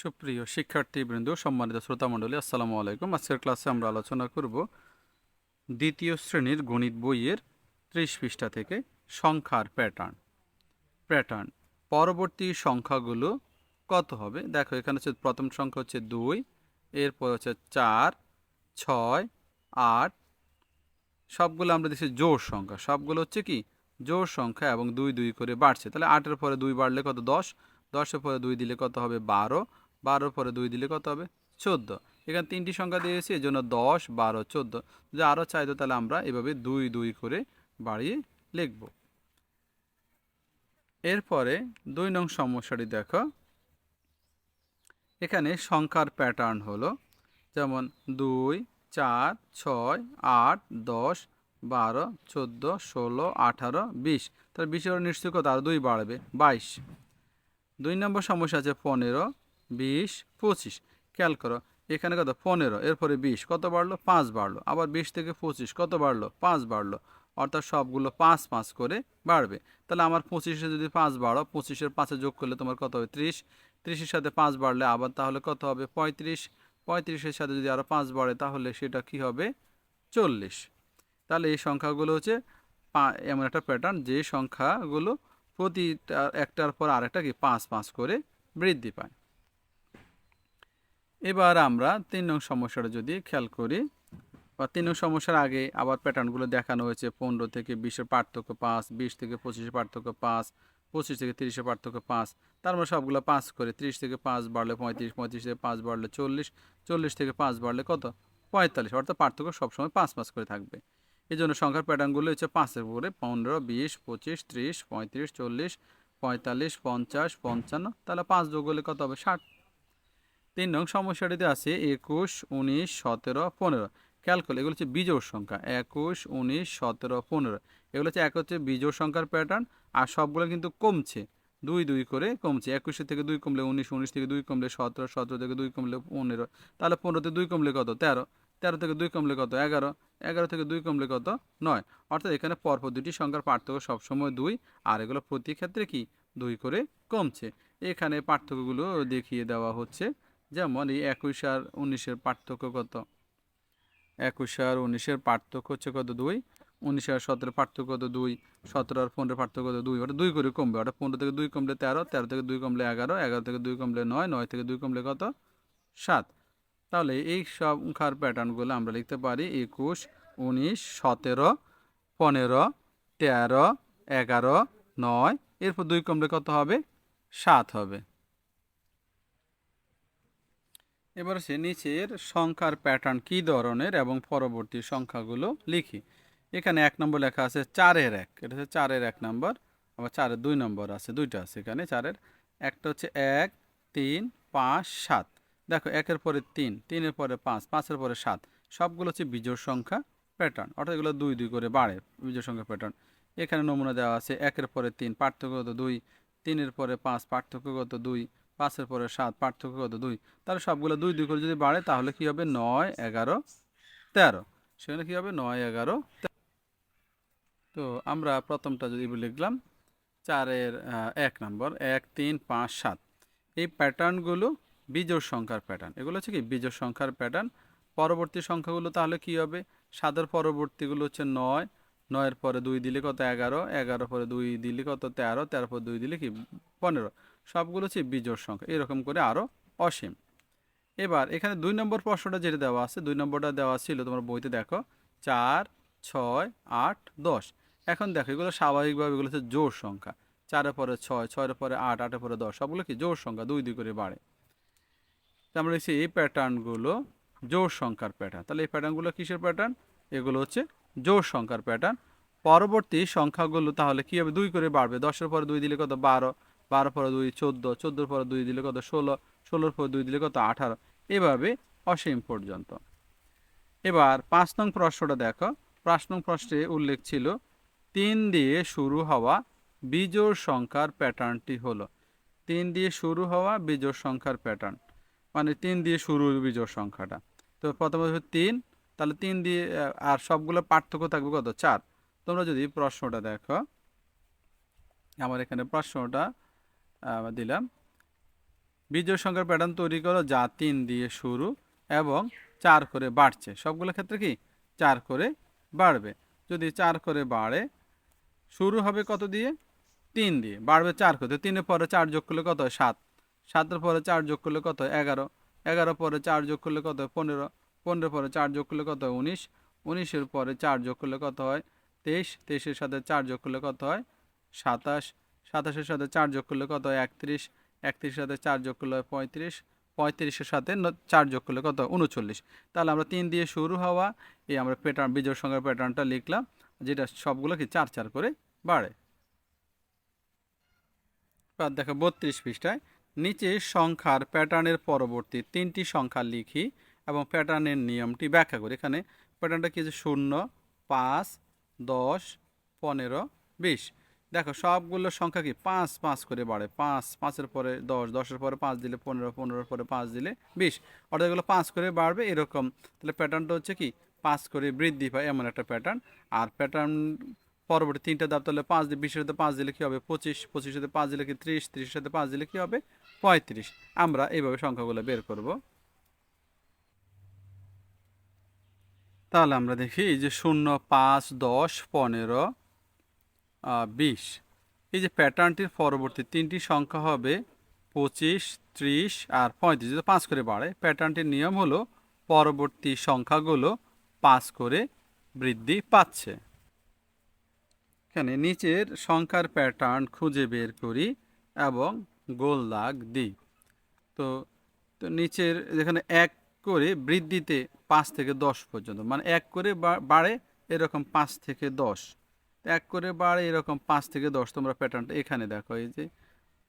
সুপ্রিয় শিক্ষার্থীবৃন্দ, সম্মানিত শ্রোতামণ্ডলী, আসসালামু আলাইকুম। আজকের ক্লাসে আমরা আলোচনা করব দ্বিতীয় শ্রেণির গণিত বইয়ের ত্রিশ পৃষ্ঠা থেকে সংখ্যার প্যাটার্ন প্যাটার্ন পরবর্তী সংখ্যাগুলো কত হবে? দেখো, এখানে হচ্ছে প্রথম সংখ্যা হচ্ছে দুই, এরপর হচ্ছে চার, ছয়, আট। সবগুলো আমরা দেখছি জোর সংখ্যা। সবগুলো হচ্ছে কি? জোর সংখ্যা এবং দুই দুই করে বাড়ছে। তাহলে আটের পরে দুই বাড়লে কত? দশ। দশের পরে দুই দিলে কত হবে? বারো। বারোর পরে দুই দিলে কত হবে? চোদ্দ। এখানে তিনটি সংখ্যা দিয়েছি এই জন্য দশ, বারো, চোদ্দ। যদি আরও চাইতো তাহলে আমরা এভাবে দুই দুই করে বাড়িয়ে লিখব। এরপরে দুই নং সমস্যাটি দেখো। এখানে সংখ্যার প্যাটার্ন হলো যেমন দুই, চার, ছয়, আট, দশ, বারো, চোদ্দ, ষোলো, আঠারো, বিশ। তাহলে বিশের নিশ্চয় কত? আর দুই বাড়বে, বাইশ। দুই নম্বর সমস্যা আছে পনেরো। বিশ, পঁচিশ। খেয়াল করো, এখানে কত? পনেরো, এরপরে বিশ। কত বাড়লো? পাঁচ বাড়লো। আবার বিশ থেকে পঁচিশ, কত বাড়লো? পাঁচ বাড়লো। অর্থাৎ সবগুলো পাঁচ পাঁচ করে বাড়বে। তাহলে আমার পঁচিশে যদি পাঁচ বাড়ো, পঁচিশের পাঁচে যোগ করলে তোমার কত হবে? ত্রিশ। ত্রিশের সাথে পাঁচ বাড়লে আবার তাহলে কত হবে? পঁয়ত্রিশ। পঁয়ত্রিশের সাথে যদি আরও পাঁচ বাড়ে, তাহলে সেটা কি হবে? চল্লিশ। তাহলে এই সংখ্যাগুলো হচ্ছে এমন একটা প্যাটার্ন যে সংখ্যাগুলো প্রতিটা একটার পর আরেকটা কি? পাঁচ পাঁচ করে বৃদ্ধি পায়। এবার আমরা তিন নং সমস্যাটা যদি খেয়াল করি, বা তিন নং সমস্যার আগে আবার প্যাটার্নগুলো দেখানো হয়েছে, পনেরো থেকে বিশের পার্থক্য পাঁচ, বিশ থেকে পঁচিশের পার্থক্য পাঁচ, পঁচিশ থেকে তিরিশের পার্থক্য পাঁচ, তার মধ্যে সবগুলো পাঁচ করে ত্রিশ থেকে পাঁচ বাড়লে পঁয়ত্রিশ পঁয়ত্রিশ থেকে পাঁচ বাড়লে চল্লিশ চল্লিশ থেকে পাঁচ বাড়লে কত? পঁয়তাল্লিশ, অর্থাৎ পার্থক্য সবসময় পাঁচ পাঁচ করে থাকবে। এই জন্য সংখ্যার প্যাটার্নগুলো হচ্ছে পাঁচের উপরে পনেরো, বিশ, পঁচিশ, ত্রিশ, পঁয়ত্রিশ, চল্লিশ, পঁয়তাল্লিশ, পঞ্চাশ, পঞ্চান্ন, তাহলে পাঁচ যোগ হলে কত হবে? ষাট। তিন নং সমস্যাটিতে আছে একুশ, উনিশ, সতেরো, পনেরো। খেয়াল করলে এগুলো হচ্ছে বিজোড় সংখ্যা। একুশ, উনিশ, সতেরো, পনেরো। এগুলো হচ্ছে এক হচ্ছে বিজোড় সংখ্যার প্যাটার্ন আর সবগুলো কিন্তু কমছে। দুই দুই করে কমছে। একুশের থেকে দুই কমলে উনিশ উনিশ থেকে দুই কমলে সতেরো সতেরো থেকে দুই কমলে পনেরো। তাহলে পনেরো থেকে দুই কমলে কত? তেরো। তেরো থেকে দুই কমলে কত? এগারো। এগারো থেকে দুই কমলে কত? নয়। অর্থাৎ এখানে পরপর দুটি সংখ্যার পার্থক্য সবসময় দুই। আর এগুলো প্রতি ক্ষেত্রে কি? দুই করে কমছে। এখানে পার্থক্যগুলো দেখিয়ে দেওয়া হচ্ছে। যেমন এই একুশ আর উনিশের পার্থক্য কত? একুশ আর উনিশের পার্থক্য হচ্ছে কত? দুই। উনিশ আর সতেরো পার্থক্য কত? দুই। সতেরো আর পনেরো পার্থক্য কত? দুই। ওটা দুই করে কমবে। ওটা পনেরো থেকে দুই কমলে তেরো তেরো থেকে দুই কমলে এগারো এগারো থেকে দুই কমলে নয় নয় থেকে দুই কমলে কত? সাত। তাহলে এই সব সংখ্যার প্যাটার্নগুলো আমরা লিখতে পারি একুশ, উনিশ, সতেরো, পনেরো, তেরো, এগারো, নয়। এরপর দুই কমলে কত হবে? সাত হবে। এবার সে নিচের সংখ্যার প্যাটার্ন কী ধরনের এবং পরবর্তী সংখ্যাগুলো লিখি। এখানে এক নম্বর লেখা আছে চারের এক। এটা হচ্ছে চারের এক নম্বর, আবার চারের দুই নম্বর আছে, দুইটা আছে এখানে চারের। একটা হচ্ছে এক, তিন, পাঁচ, সাত। দেখো, একের পরে তিন, তিনের পরে পাঁচ, পাঁচের পরে সাত। সবগুলো হচ্ছে বিজোড় সংখ্যা প্যাটার্ন অর্থাৎ এগুলো দুই দুই করে বাড়ে বিজোড় সংখ্যা প্যাটার্ন এখানে নমুনা দেওয়া আছে একের পরে তিন, পার্থক্যগত দুই, তিনের পরে পাঁচ, পার্থক্যগত দুই পাঁচের পরে সাত, পার্থক্য কত? দুই। তাহলে সবগুলো দুই দুই করে যদি বাড়ে, তাহলে কি হবে? নয়, এগারো, তেরো। সেখানে কি হবে? নয়, এগারো তো আমরা প্রথমটা যদি লিখলাম, চারের এক নম্বর, এক, তিন, পাঁচ, সাত। এই প্যাটার্নগুলো বিজোড় সংখ্যার প্যাটার্ন। এগুলো হচ্ছে কি? বিজোড় সংখ্যার প্যাটার্ন। পরবর্তী সংখ্যাগুলো তাহলে কি হবে? সাতের পরবর্তীগুলো হচ্ছে নয় নয়ের পরে দুই দিলে কত এগারো এগারো পরে দুই দিলে কত তেরো তেরো পরে দুই দিলে কি পনেরো। সবগুলো হচ্ছে বিজোড় সংখ্যা, এরকম করে আরও অসীম। এবার এখানে দুই নম্বর প্রশ্নটা যেটা দেওয়া আছে, দুই নম্বরটা দেওয়া ছিল তোমার বইতে দেখো, চার, ছয়, আট, দশ। এখন দেখো, এগুলো স্বাভাবিকভাবে এগুলো হচ্ছে জোর সংখ্যা। চারের পরে ছয়, ছয়ের পরে আট, আটের পরে দশ, সবগুলো কি জোর সংখ্যা, দুই দুই করে বাড়ে। আমরা দেখছি এই প্যাটার্নগুলো জোড় সংখ্যার প্যাটার্ন তাহলে এই প্যাটার্নগুলো কিসের প্যাটার্ন এগুলো হচ্ছে জোড় সংখ্যার প্যাটার্ন পরবর্তী সংখ্যাগুলো তাহলে কী হবে দুই করে বাড়বে? দশের পরে দুই দিলে কত? বারো। বারো পরে দুই, চোদ্দ। চোদ্দোর পরে দুই দিলে কত? ষোলো। ষোলোর পরে দুই দিলে কত? আঠারো। এভাবে অসীম পর্যন্ত। এবার পাঁচ নং প্রশ্নটা দেখো। পাঁচ নং প্রশ্নে উল্লেখ ছিল, তিন দিয়ে শুরু হওয়া বিজোড় সংখ্যার প্যাটার্নটি হলো। তিন দিয়ে শুরু হওয়া বিজোড় সংখ্যার প্যাটার্ন মানে তিন দিয়ে শুরু বিজোড় সংখ্যাটা। তো প্রথমে হচ্ছে তিন তাহলে তিন দিয়ে আর সবগুলো পার্থক্য থাকবে কত? চার। তোমরা যদি প্রশ্নটা দেখো, আমার এখানে প্রশ্নটা দিলাম। বিজয় সংখ্যার প্যাটার্ন তৈরি করো যা তিন দিয়ে শুরু এবং চার করে বাড়ছে। সবগুলো ক্ষেত্রে কি? চার করে বাড়বে। যদি চার করে বাড়ে, শুরু হবে কত দিয়ে? তিন দিয়ে। বাড়বে চার করে। তিনের পরে চার যোগ করলে কত হয়? সাত। সাতের পরে চার যোগ করলে কত হয়? এগারো। এগারো পরে চার যোগ করলে কত হয়? পনেরো। পনেরো পরে চার যোগ করলে কত হয়? উনিশ। উনিশের পরে চার যোগ করলে কত হয়? তেইশ। তেইশের সাথে চার যোগ করলে কত হয়? সাতাশ। সাতাশের সাথে চার যোগ করলে কত হয়? একত্রিশ। একত্রিশের সাথে চার যোগ করলে হয় পঁয়ত্রিশ। পঁয়ত্রিশের সাথে চার যোগ করলে কত হয়? উনচল্লিশ। তাহলে আমরা তিন দিয়ে শুরু হওয়া এই আমরা প্যাটার্ন বিজয় সংখ্যার প্যাটার্নটা লিখলাম, যেটা সবগুলো কি চার চার করে বাড়ে। এবার দেখো বত্রিশ পৃষ্ঠায়, নিচে সংখ্যার প্যাটার্নের পরবর্তী তিনটি সংখ্যা লিখি। এবং প্যাটার্নের নিয়মটি ব্যাখ্যা করি। এখানে প্যাটার্নটা কি যে শূন্য, পাঁচ, দশ, পনেরো, বিশ। দেখো সবগুলো সংখ্যা কি? পাঁচ পাঁচ করে বাড়ে। পাঁচ, পাঁচের পরে দশ, দশের পরে পাঁচ দিলে পনেরো, পনেরোর পরে পাঁচ দিলে বিশ। অর্থাৎ এগুলো পাঁচ করে বাড়বে এরকম। তাহলে প্যাটার্নটা হচ্ছে কি? পাঁচ করে বৃদ্ধি পায় এমন একটা প্যাটার্ন। আর প্যাটার্ন পরবর্তী তিনটা ধাপ তাহলে পাঁচ দিয়ে বিশের সাথে পাঁচ দিলে কী হবে? পঁচিশ। পঁচিশের সাথে পাঁচ দিলে কি ত্রিশ? ত্রিশের সাথে পাঁচ দিলে কী হবে? পঁয়ত্রিশ। আমরা এইভাবে সংখ্যাগুলো বের করব। তাহলে আমরা দেখি, এই যে শূন্য, পাঁচ, দশ, পনেরো বিশ। এই যে প্যাটার্নটির পরবর্তী তিনটি সংখ্যা হবে পঁচিশ, ত্রিশ আর পঁয়ত্রিশ। যদি পাঁচ করে বাড়ে প্যাটার্নটির নিয়ম হলো পরবর্তী সংখ্যাগুলো পাঁচ করে বৃদ্ধি পাচ্ছে। এখানে নিচের সংখ্যার প্যাটার্ন খুঁজে বের করি এবং গোল দাগ দিই। তো তো নিচের যেখানে এক করে বৃদ্ধিতে পাঁচ থেকে দশ পর্যন্ত। মানে এক করে বাড়ে এরকম পাঁচ থেকে দশ। এক করে বাড়ে এরকম পাঁচ থেকে দশ। তোমরা প্যাটার্নটা এখানে দেখো, এই যে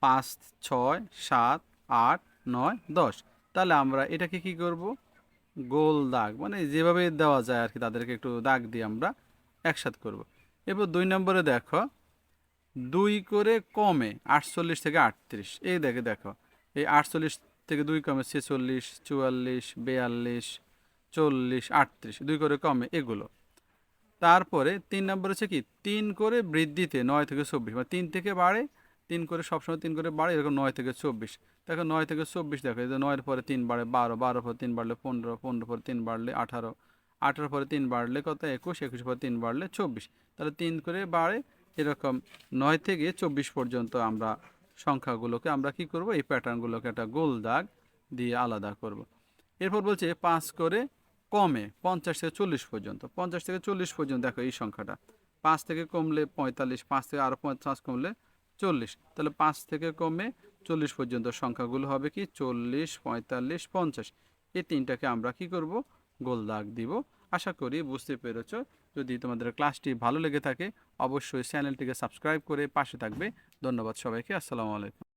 পাঁচ, ছয়, সাত, আট, নয়, দশ। তাহলে আমরা এটাকে কি করব? গোল দাগ। মানে যেভাবে দেওয়া যায় আর কি তাদেরকে একটু দাগ দিয়ে আমরা একসাথে করব। এবার দুই নম্বরে দেখো, দুই করে কমে আটচল্লিশ থেকে আটত্রিশ। এই দেখে দেখো, এই আটচল্লিশ থেকে দুই কমে ছেচল্লিশ, চুয়াল্লিশ, বিয়াল্লিশ, চল্লিশ, আটত্রিশ, দুই করে কমে এগুলো। তারপরে তিন নম্বর হচ্ছে কি? তিন করে বৃদ্ধিতে নয় থেকে চব্বিশ মানে তিন থেকে বাড়ে, তিন করে সবসময় তিন করে বাড়ে, এরকম নয় থেকে চব্বিশ। দেখো নয় থেকে চব্বিশ দেখো যে নয়ের পরে তিন বাড়ে বারো বারো পরে তিন বাড়লে পনেরো পনেরো পরে তিন বাড়লে আঠারো আঠারো পরে তিন বাড়লে কত? একুশ একুশ পরে তিন বাড়লে চব্বিশ। তাহলে তিন করে বাড়ে, এরকম নয় থেকে চব্বিশ পর্যন্ত আমরা সংখ্যাগুলোকে আমরা কি করব? এই প্যাটার্নগুলোকে একটা গোল দাগ দিয়ে আলাদা করব। এরপর বলছে পাঁচ করে কমে পঞ্চাশ থেকে চল্লিশ পর্যন্ত। পঞ্চাশ থেকে চল্লিশ পর্যন্ত দেখো এই সংখ্যাটা। পাঁচ থেকে কমলে পঁয়তাল্লিশ, পাঁচ থেকে আরও পঞ্চাশ কমলে চল্লিশ। তাহলে পাঁচ থেকে কমে চল্লিশ পর্যন্ত সংখ্যাগুলো হবে কি? চল্লিশ, পঁয়তাল্লিশ, পঞ্চাশ। এই তিনটাকে আমরা কি করব? গোল দাগ দিব। আশা করি বুঝতে পেরেছ যদি তোমাদের ক্লাসটি ভালো লেগে থাকে, অবশ্যই চ্যানেলটিকে সাবস্ক্রাইব করে পাশে থাকবে। ধন্যবাদ সবাইকে, আসসালামু আলাইকুম।